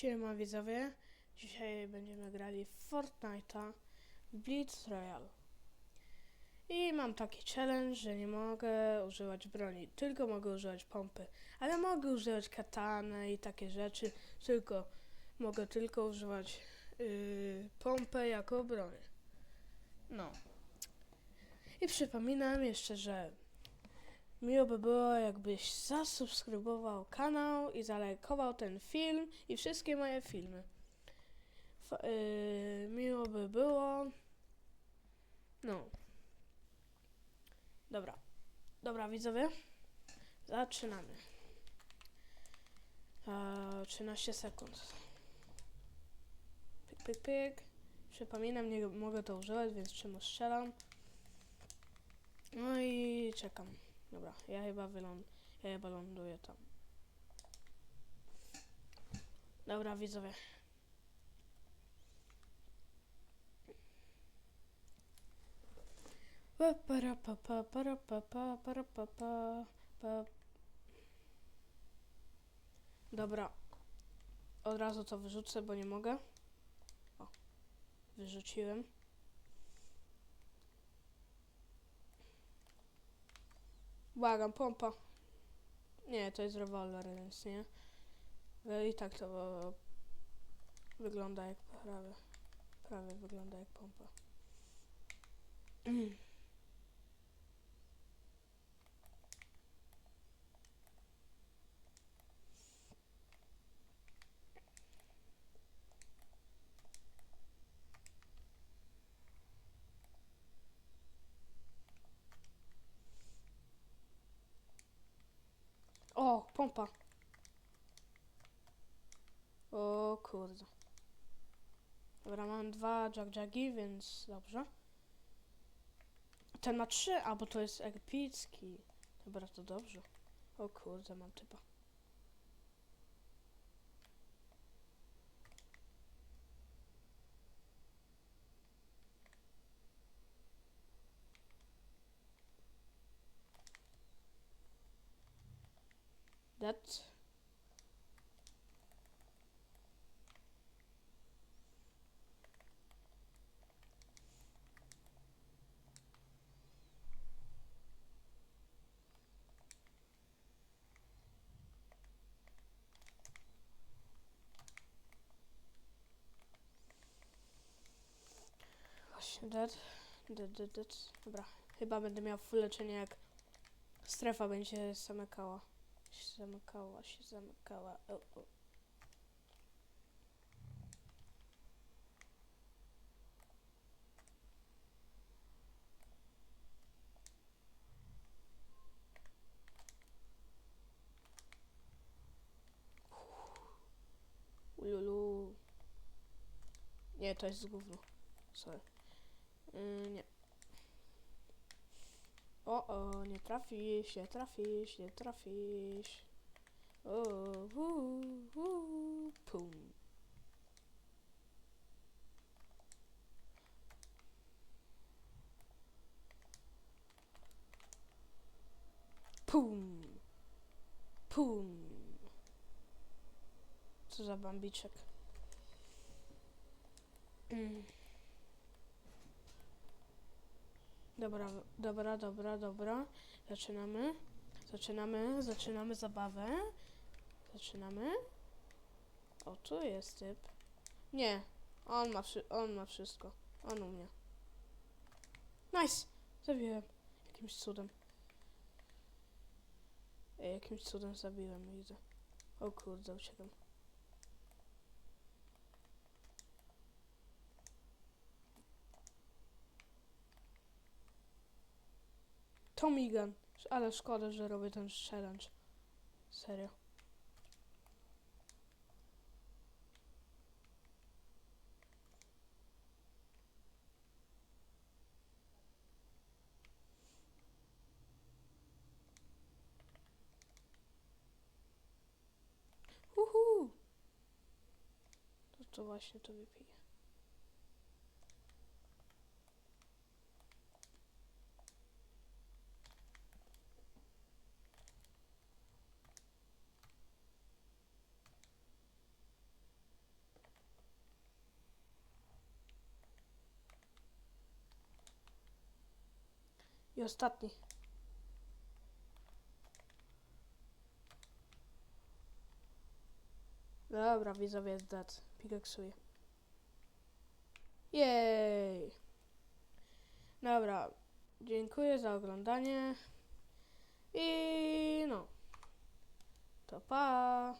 Siema widzowie, dzisiaj będziemy grali w Fortnite'a Blitz Royale. I mam taki challenge, że nie mogę używać broni, tylko mogę używać pompy. Ale mogę używać katany i takie rzeczy, tylko mogę tylko używać yy, jako broń. No. I przypominam jeszcze, że Miło by było, jakbyś zasubskrybował kanał i zalajkował ten film i wszystkie moje filmy. F- yy, miło by było. No. Dobra. Dobra, widzowie. Zaczynamy. Eee, 13 sekund. Pyk, pyk, pyk. Przypominam, nie mogę to używać, więc czemu strzelam. No i czekam. Dobra, ja chyba wyląd... Ja chyba ląduję tam. Dobra, widzowie. Pa, para, pa, pa, para, pa, pa, para, pa, pa, pa. Dobra. Od razu to wyrzucę, bo nie mogę. O. Wyrzuciłem. Błagam, pompa. Nie, to jest rewolwer, więc nie. E, I tak to wygląda jak prawie. Prawie wygląda jak pompa. O, pompa. O kurde. Dobra, mam dwa jack-jacki, więc dobrze. Ten ma trzy, a bo to jest epicki. Dobra, to dobrze. O kurde, mam typa. That. Dead. Dead, dead, dead. Dobra, chyba będę miał full leczenie jak strefa będzie zamykała. Się zamykała, się zamykała. O, o. Ululu. Nie, to jest gówno. Sorry. Yy, nie. O, o, nie trafisz, nie trafisz, nie trafisz. O, hu, hu, pum. Pum. Pum. Co za bambiczek. Mm. Dobra, dobra, dobra, dobra. Zaczynamy. Zaczynamy, zaczynamy zabawę. Zaczynamy. O, tu jest typ. Nie, on ma, on ma wszystko. On u mnie. Nice! Zabiłem. Jakimś cudem. Ej, jakimś cudem zabiłem, widzę. O kurde, uciekam. Tommy Gun. Ale szkoda, że robię ten challenge. Serio. Uhu. To, to właśnie to wypiję. I ostatni. Dobra, widzowie jest dead. Pikeksuję. Jej! Dobra, dziękuję za oglądanie. I no. To pa!